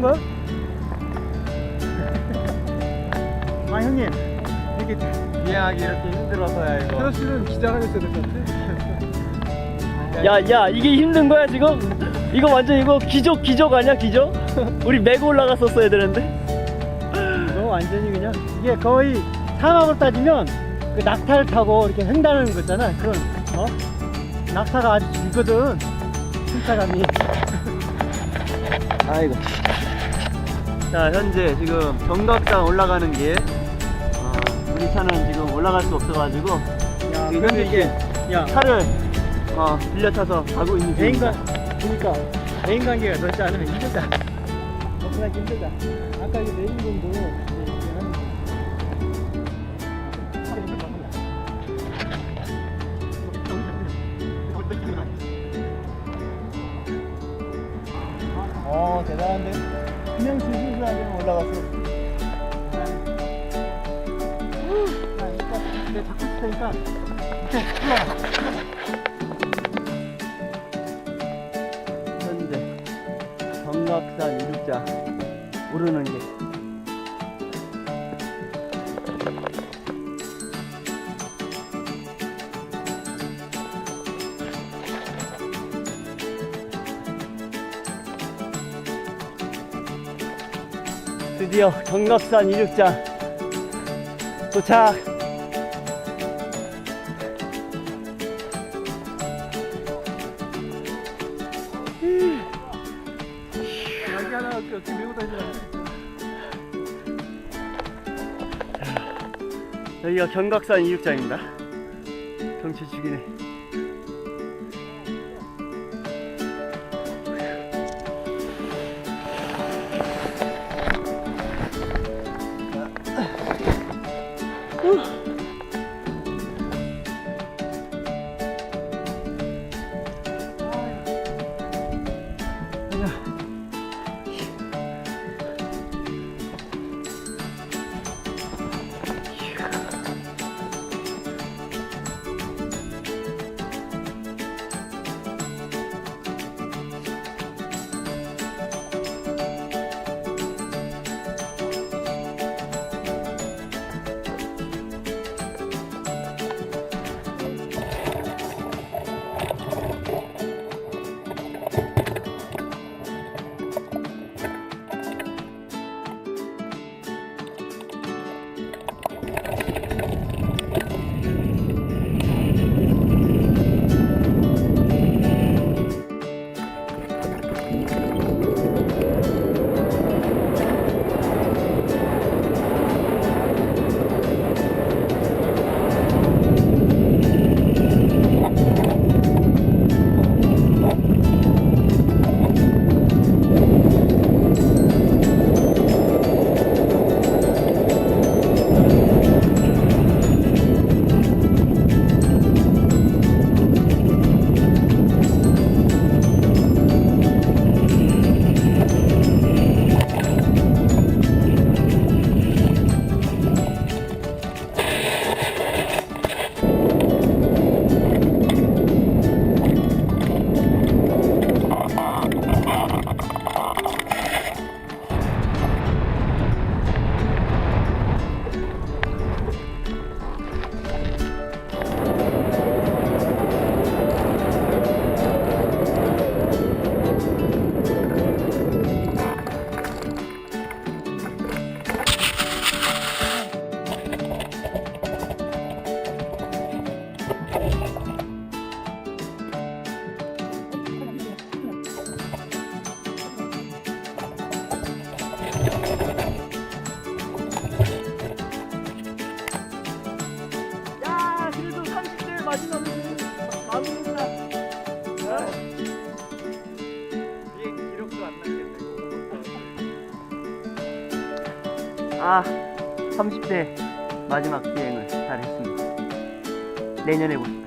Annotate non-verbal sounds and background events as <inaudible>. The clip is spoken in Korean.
힘든 거야? 아 형님 이렇게 비행하기 이렇게 힘들어서야 이거. 트러쉬는 기자가 됐어야 될 것 같아 야, 야, 이게 힘든 거야, 지금? 이거 완전 이거 기적, 기적 아니야, 기적? <laughs> 우리 메고 올라갔었어야 되는데. 이거 완전히 그냥 이게 거의 산업으로 따지면 그 낙타를 타고 이렇게 횡단하는 거잖아 그런 어? 낙타가 아주 길거든 승차감이 아이고. 자, 현재 지금 경각산 올라가는 길. 어, 우리 차는 지금 올라갈 수 없어가지고 야 지금 근데 이게 야. 차를 어, 빌려 타서 가고 있는 중입니다. 관 그러니까 대인 관계가 넓지 않으면 힘들다. 접근하기 힘들다. 아까 그 내인공도 이제 하는 어 대단한데 그냥 슬슬 하면 올라갔어 내 자꾸 치니까 현재 경각산 이륙자 오르는 길. 드디어 경각산 이륙자 도착. 여기가 경각산 이륙장입니다. 경치 죽이네. 아, 30대 마지막 비행을 잘했습니다. 내년에 보